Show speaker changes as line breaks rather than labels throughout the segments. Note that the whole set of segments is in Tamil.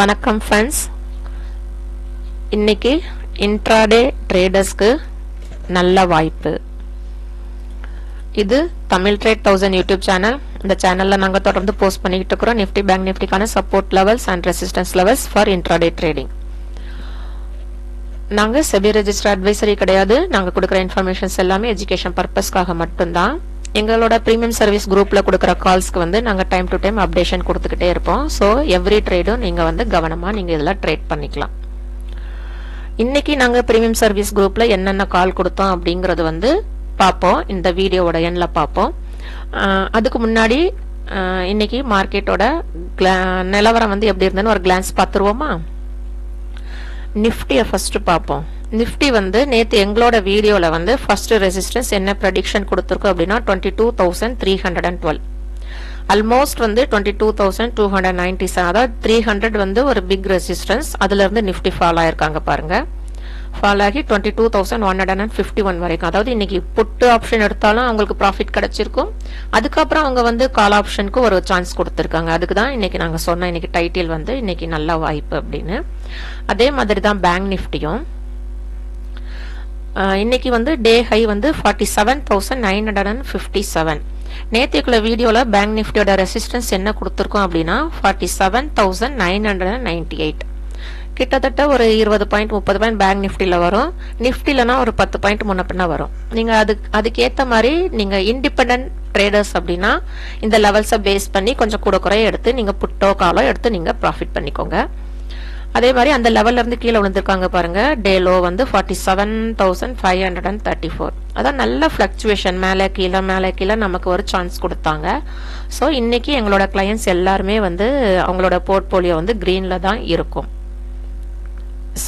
வணக்கம் ஃப்ரெண்ட்ஸ் இன்னைக்கு இன்ட்ராடே ட்ரேடர்ஸ்க்கு நல்ல வாய்ப்பு. இது Tamil trade thousand YouTube channel இந்த சேனலில் நாங்கள் தொடர்ந்து போஸ்ட் பண்ணிக்கிட்டு இருக்கிறோம். Nifty bank நிஃப்டிக்கான support levels and resistance levels for intraday trading நாங்கள் செபி ரெஜிஸ்டர் அட்வைசரி கிடையாது. நாங்கள் கொடுக்குற இன்ஃபர்மேஷன்ஸ் எல்லாமே எஜுகேஷன் பர்பஸ்க்காக மட்டும்தான். எங்களோட ப்ரீமியம் சர்வீஸ் குரூப்பில் கொடுக்குற கால்ஸ்க்கு வந்து நாங்கள் டைம் டு டைம் அப்டேஷன் கொடுத்துக்கிட்டே இருப்போம். ஸோ எவ்ரி ட்ரேடும் நீங்கள் வந்து கவனமாக நீங்கள் இதில் ட்ரேட் பண்ணிக்கலாம். இன்னைக்கு நாங்கள் ப்ரீமியம் சர்வீஸ் குரூப்பில் என்னென்ன கால் கொடுத்தோம் அப்படிங்கிறது வந்து பார்ப்போம். இந்த வீடியோவோட எண்ணில் பார்ப்போம். அதுக்கு முன்னாடி இன்னைக்கு மார்க்கெட்டோட நிலவரம் வந்து எப்படி இருந்ததுன்னு ஒரு கிளான்ஸ் பார்த்துருவோமா? நிஃப்டியை ஃபஸ்ட்டு பார்ப்போம். நிஃப்டி வந்து நேற்று எங்களோட வீடியோவில் வந்து ஃபர்ஸ்ட் ரெசிஸ்டன்ஸ் என்ன ப்ரெடிக்ஷன் கொடுத்துருக்கோம் அப்படின்னா twenty two thousand three hundred and twelve almost வந்து twenty two thousand two hundred ninety seven அதாவது த்ரீ ஹண்ட்ரட் வந்து ஒரு பிக் ரெசிஸ்டன்ஸ் அதுல இருந்து நிஃப்டி ஃபால் ஆயிருக்காங்க பாருங்க. ஃபால் ஆகி twenty two thousand one hundred and fifty one வரைக்கும். அதாவது இன்னைக்கு புட்டு ஆப்ஷன் எடுத்தாலும் அவங்களுக்கு ப்ராஃபிட் கிடைச்சிருக்கும். அதுக்கப்புறம் அவங்க வந்து கால் ஆப்ஷனுக்கு ஒரு சான்ஸ் கொடுத்துருக்காங்க. அதுக்கு தான் இன்னைக்கு நாங்கள் சொன்னோம் இன்னைக்கு டைட்டில் வந்து இன்னைக்கு நல்ல வாய்ப்பு அப்படின்னு. அதே மாதிரி தான் பேங்க் நிஃப்டியும். இன்னைக்கு வந்து டே ஹை வந்து forty seven thousand nine hundred and fifty seven நேற்றுக்குள்ள வீடியோவில் பேங்க் நிஃப்டியோட ரெசிஸ்டன்ஸ் என்ன கொடுத்துருக்கோம் அப்படின்னா forty seven thousand nine hundred and ninety eight கிட்டத்தட்ட ஒரு இருபது பாயிண்ட் முப்பது பாயிண்ட் பேங்க் நிஃப்டியில் வரும். நிஃப்டிலனா ஒரு பத்து பாயிண்ட் முன்ன பின்ன வரும். நீங்கள் அதுக்கு அதுக்கேற்ற மாதிரி நீங்கள் இண்டிபெண்ட் ட்ரேடர்ஸ் அப்படின்னா இந்த லெவல்ஸை பேஸ் பண்ணி கொஞ்சம் கூட குறைய எடுத்து நீங்கள் புட்டோ காலோ எடுத்து நீங்கள் ப்ராஃபிட் பண்ணிக்கோங்க. அதே மாதிரி அந்த லெவல்ல இருந்து கீழே விழுந்திருக்காங்க பாருங்க. டேலோ வந்து forty seven thousand five hundred and thirty four அதான் நல்ல ஃபிளக்சுவேஷன் மேலே கீழே மேலே கீழே நமக்கு ஒரு சான்ஸ் கொடுத்தாங்க. ஸோ இன்னைக்கு எங்களோட கிளையன்ஸ் எல்லாருமே வந்து அவங்களோட போர்ட்போலியோ வந்து கிரீன்ல தான் இருக்கும்.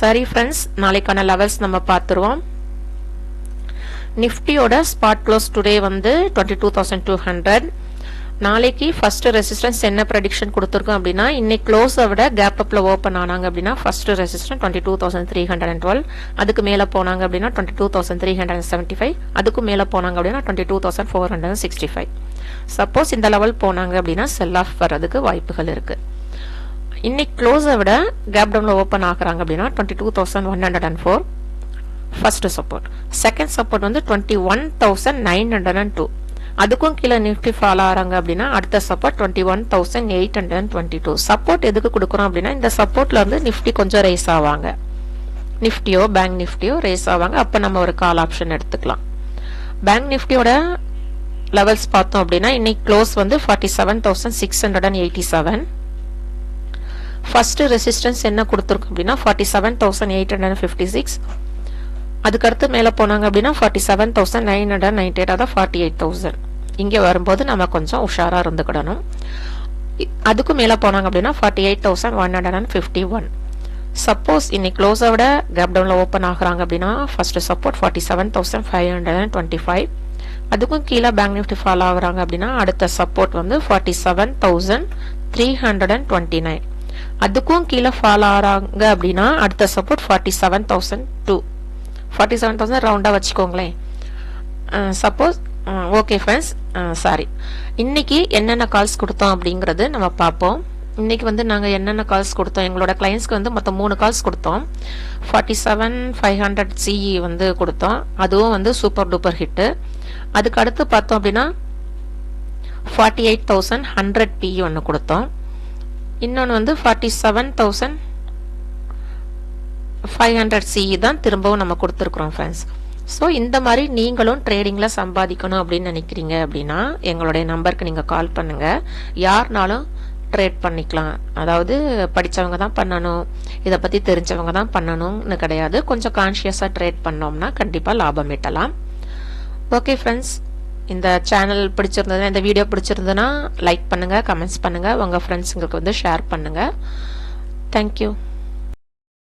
சரி ஃப்ரெண்ட்ஸ் நாளைக்கான லெவல்ஸ் நம்ம பார்த்துருவோம். நிஃப்டியோட ஸ்பாட் க்ளோஸ் டுடே வந்து twenty two thousand two hundred நாளைக்கு ஃபர்ஸ்ட் ரெசிஸ்டன்ஸ் என்ன ப்ரெடிக்ஷன் கொடுத்துருக்கோம் அப்படின்னா இன்னைக்கு க்ளோஸை விட கேப் அப்ல ஓப்பன் ஆனாங்க அப்படின்னா first resistance twenty two thousand three hundred and twelve அதுக்கு மேலே போனாங்க அப்படின்னா twenty two thousand three hundred and seventy five அதுக்கு மேலே போனாங்க அப்படின்னா twenty two thousand four hundred and sixty five suppose இந்த லெவல் போனாங்க அப்படின்னா செல் ஆஃப் வர்றதுக்கு வாய்ப்புகள் இருக்கு. இன்னைக்கு க்ளோஸை விட கேப் டவுனில் ஓப்பன் ஆகுறாங்க அப்படின்னா twenty two thousand one hundred and four first support second support வந்து twenty one thousand nine hundred and two அதுக்கும் கீழே நிஃப்டி ஃபாலோ ஆகிறாங்க அப்படின்னா அடுத்த support twenty one thousand eight hundred and twenty two support எதுக்கு கொடுக்குறோம் அப்படின்னா இந்த சப்போர்ட்ல வந்து நிஃப்டி கொஞ்சம் ரைஸ் ஆவாங்க. நிஃப்டியோ பேங்க் நிஃப்டியோ ரைஸ் ஆவாங்க. அப்போ நம்ம ஒரு கால் ஆப்ஷன் எடுத்துக்கலாம். பேங்க் நிஃப்டியோட லெவல்ஸ் பார்த்தோம் அப்படின்னா இன்னைக்கு க்ளோஸ் வந்து forty seven thousand six hundred and eighty seven first resistance என்ன கொடுத்துருக்கு அப்படின்னா forty seven thousand eight hundred and fifty six அதுக்கடுத்து மேலே போனாங்க அப்படின்னா forty seven thousand nine hundred ninety eight அதான் ஃபார்ட்டி எயிட் தௌசண்ட் இங்கே வரும்போது நம்ம கொஞ்சம் உஷாராக இருந்துக்கிடணும். அதுக்கும் மேலே போனாங்க அப்படின்னா forty eight thousand one hundred and fifty one suppose இன்னைக்கு க்ளோஸை விட கேப் டவுனில் ஓப்பன் ஆகுறாங்க அப்படின்னா first support forty seven thousand five hundred and twenty five அதுக்கும் கீழே பேங்க் நிஃப்டி ஃபாலோ ஆகுறாங்க அப்படின்னா அடுத்த சப்போர்ட் வந்து forty seven thousand three hundred and twenty nine அதுக்கும் கீழே ஃபாலோ ஆகிறாங்க அப்படின்னா அடுத்த support forty seven thousand two forty seven thousand ரவுண்டாக வச்சுக்கோங்களேன். சப்போஸ் ஓகே ஃப்ரெண்ட்ஸ் சாரி இன்றைக்கி என்னென்ன கால்ஸ் கொடுத்தோம் அப்படிங்கிறது நம்ம பார்ப்போம். இன்றைக்கி வந்து நாங்கள் என்னென்ன கால்ஸ் கொடுத்தோம்? எங்களோட கிளைண்ட்ஸ்க்கு வந்து மொத்தம் மூணு கால்ஸ் கொடுத்தோம். Forty seven five hundred CE வந்து கொடுத்தோம். அதுவும் வந்து சூப்பர் டூப்பர் ஹிட்டு அதுக்கு அடுத்து பார்த்தோம் அப்படின்னா forty eight thousand hundred PE ஒன்று கொடுத்தோம். இன்னொன்று வந்து forty seven thousand five hundred CE தான் திரும்பவும் நம்ம கொடுத்துருக்குறோம் ஃப்ரெண்ட்ஸ் ஸோ இந்த மாதிரி நீங்களும் ட்ரேடிங்கில் சம்பாதிக்கணும் அப்படின்னு நினைக்கிறீங்க அப்படின்னா எங்களுடைய நம்பருக்கு நீங்கள் கால் பண்ணுங்கள் யாருனாலும் ட்ரேட் பண்ணிக்கலாம். அதாவது படித்தவங்க தான் பண்ணணும். இதை பற்றி தெரிஞ்சவங்க தான் பண்ணணும்னு கிடையாது. கொஞ்சம் கான்ஷியஸாக ட்ரேட் பண்ணோம்னா கண்டிப்பாக லாபம் ஈட்டலாம். ஓகே ஃப்ரெண்ட்ஸ் இந்த சேனல் பிடிச்சிருந்ததுன்னா இந்த வீடியோ பிடிச்சிருந்ததுன்னா லைக் பண்ணுங்கள் கமெண்ட்ஸ் பண்ணுங்கள் உங்கள் ஃப்ரெண்ட்ஸுங்களுக்கு வந்து ஷேர் பண்ணுங்கள் தேங்க்யூ